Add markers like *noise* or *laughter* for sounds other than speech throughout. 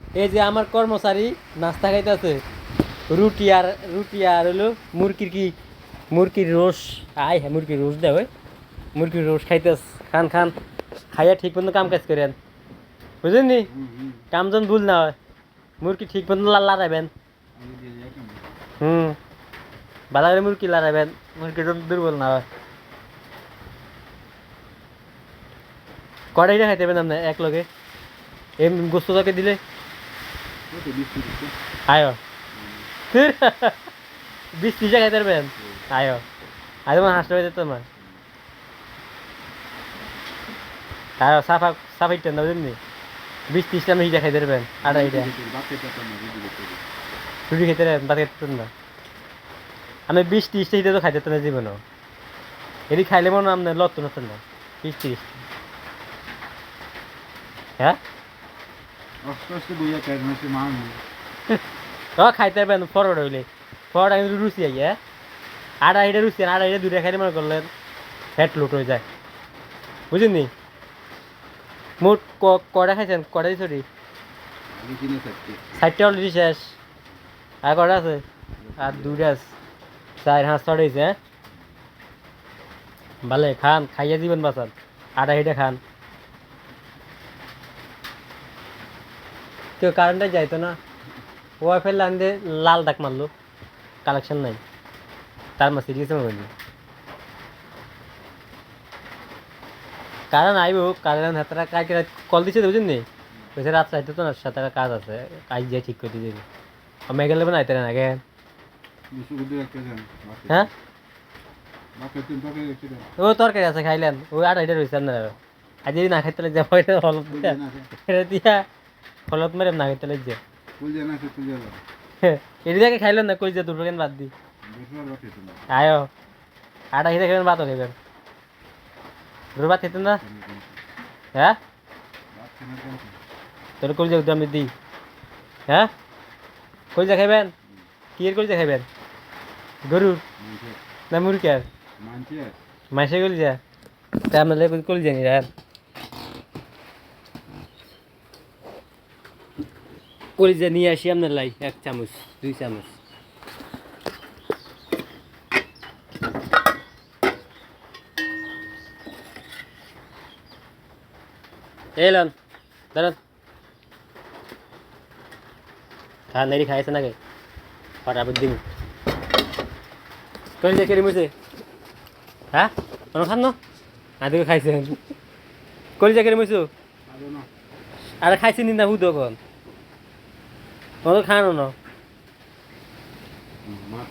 এই যে আমার কর্মচারী নাস্তা খাইতেছে। রুটি আর রুটি আর হলো মুরগির কি মুরগির রোস আই হ্যাঁ মুরগির রোস দেয় ওই। মুরগির রোস খাইতেস খান খান। খাইয়া ঠিক মতো কাম কাজ করেন। বুঝলেন নি? কাম যেন ভুল না হয়। মুরগি ঠিক মতো লাড়াবেন হুম। ভালো করে মুরগি লাড়াবেন মুরগি যেন দুর্বল না হয়। কড়াইটা খাইতে পারেন আপনি এক লগে। এম গোস্ত তাকে দিলে। আয়ো। *laughs* বিশ ত্রিশে খাইতে পারবেন? আয়ো। আজ আমার হাসতে পাইতে তোমার। আয়ো সাফা সাফাইটা না বুঝলি বিশ ত্রিশটা আমি হিটা খাইতে পারবেন আড়াইটা রুটি খেতে পারবেন ভাত খেতে না আমি বিশ ত্রিশটা হিটা তো খাইতে না জীবনও। এটি খাইলে মনে হয় আপনার লত্ত নতুন না। বিশ ত্রিশ। হ্যাঁ আস্তে আস্তে বইয়া কাজ মাসে মান ও খাইতে পারবেন ফরওয়ার্ড হইলে। ফরওয়ার্ড কিন্তু রুচি আই হ্যাঁ আড়াইটা রুচি আর আড়াইটা দুটা খাইলে মনে করলেন ফ্যাট লুট হয়ে যায়। বুঝলেন মোট ক- কটা খাইছেন? কটা দিছ রে আমি কিনে থাকছি ষাটটা অলরেডি শেষ। আর কটা আছে? আর দুইটা আছে। চার হাঁস হয়েছে হ্যাঁ ভালে, খান, খাইয়া দিবেন বাসান আড়াইটা খান। কেউ কারেন্টে যাইতো না। ওয়াইফাই লাইন দিয়ে লাল ডাক মারলো। কালেকশন নাই। তার মা সিরিয়াস বলি কারণ আইব কারণ হাতারা রাত কল দিছে বুঝছেন নি বলছে রাত রাইতে তো না সাথে কাজ আছে। কাজ যাই ঠিক করে দিয়ে আমি গেলে না আইতে না দেন হ্যাঁ? ও তরকারি আছে খাইলেন। ওই আড়াইটা রয়েছে আপনার। আজ যদি না খাইতে দেন আছে এটা দিয়া হলত মেরে না যে। কুল দেন আছে কুল দেন এটি দেখে খাইলেন না কই যে দুটো কেন বাদ দি আর আয়ো আড়াই হিসেবে খাবেন ভাতও খাইবেন দুটো ভাত খেতেন না? হ্যাঁ বাদ কেন তোর কই যাও আমি দিই হ্যাঁ কই যা খাইবেন? কি এর কই যা খাইবেন গরুর না মুরগির মানছে মাসে গলি যা তা আমরা লেগে কলি জানি কলিজা নিয়ে আসি আপনার লাই এক চামচ দুই চামচ। এলন দাঁড়ান। খা নেরি খাইছে নাকি? ফটাফট দিন কলিজা কেড়ে মুছে হ্যাঁ কোনো খান না? আদিকে খাইছেন কলিজা কেড়ে মুছো আরও খাইছি নি না হুদ এখন। তোমাদের খানো না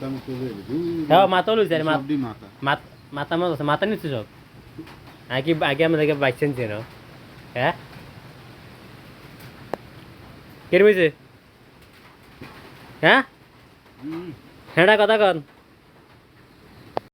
মতো হ্যাঁ লইছে নিচ্ছে সব আগে আগে আমাদেরকে বাইছেন হ্যাঁ হ্যাঁ হ্যাঁ কথা কন।